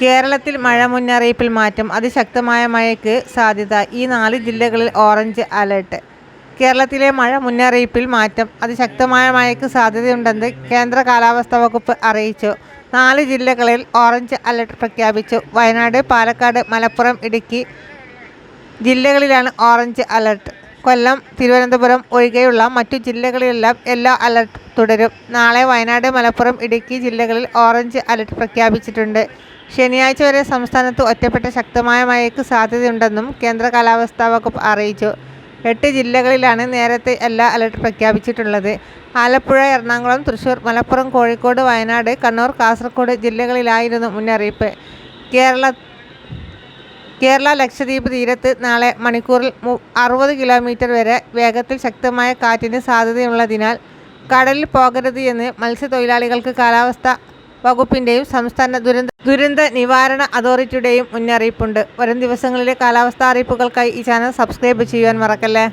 കേരളത്തിൽ മഴ മുന്നറിയിപ്പിൽ മാറ്റം അതിശക്തമായ മഴയ്ക്ക് സാധ്യത ഈ നാല് ജില്ലകളിൽ ഓറഞ്ച് അലർട്ട്. കേരളത്തിലെ മഴ മുന്നറിയിപ്പിൽ മാറ്റം അതിശക്തമായ മഴയ്ക്ക് സാധ്യതയുണ്ടെന്ന് കേന്ദ്ര കാലാവസ്ഥാ വകുപ്പ് അറിയിച്ചു. നാല് ജില്ലകളിൽ ഓറഞ്ച് അലർട്ട് പ്രഖ്യാപിച്ചു. വയനാട് പാലക്കാട് മലപ്പുറം ഇടുക്കി ജില്ലകളിലാണ് ഓറഞ്ച് അലർട്ട്. കൊല്ലം തിരുവനന്തപുരം ഒഴികെയുള്ള മറ്റു ജില്ലകളിലെല്ലാം യെല്ലോ അലർട്ട് തുടരും. നാളെ വയനാട് മലപ്പുറം ഇടുക്കി ജില്ലകളിൽ ഓറഞ്ച് അലർട്ട് പ്രഖ്യാപിച്ചിട്ടുണ്ട്. ശനിയാഴ്ച വരെ സംസ്ഥാനത്ത് ഒറ്റപ്പെട്ട ശക്തമായ മഴയ്ക്ക് സാധ്യതയുണ്ടെന്നും കേന്ദ്ര കാലാവസ്ഥാ വകുപ്പ് അറിയിച്ചു. എട്ട് ജില്ലകളിലാണ് നേരത്തെ എല്ലാ അലർട്ട് പ്രഖ്യാപിച്ചിട്ടുള്ളത്. ആലപ്പുഴ എറണാകുളം തൃശൂർ മലപ്പുറം കോഴിക്കോട് വയനാട് കണ്ണൂർ കാസർഗോഡ് ജില്ലകളിലായിരുന്നു മുന്നറിയിപ്പ്. കേരള കേരള ലക്ഷദ്വീപ് തീരത്ത് നാളെ മണിക്കൂറിൽ അറുപത് കിലോമീറ്റർ വരെ വേഗത്തിൽ ശക്തമായ കാറ്റിന് സാധ്യതയുള്ളതിനാൽ കടലിൽ പോകരുത് എന്ന് മത്സ്യത്തൊഴിലാളികൾക്ക് കാലാവസ്ഥ വകുപ്പിന്റെയും സംസ്ഥാന ദുരന്ത ദുരന്ത നിവാരണ അതോറിറ്റിയുടെയും മുന്നറിയിപ്പുണ്ട്. വരും ദിവസങ്ങളിലെ കാലാവസ്ഥാ അറിയിപ്പുകൾക്കായി ഈ ചാനൽ സബ്സ്ക്രൈബ് ചെയ്യുവാൻ മറക്കല്ലേ?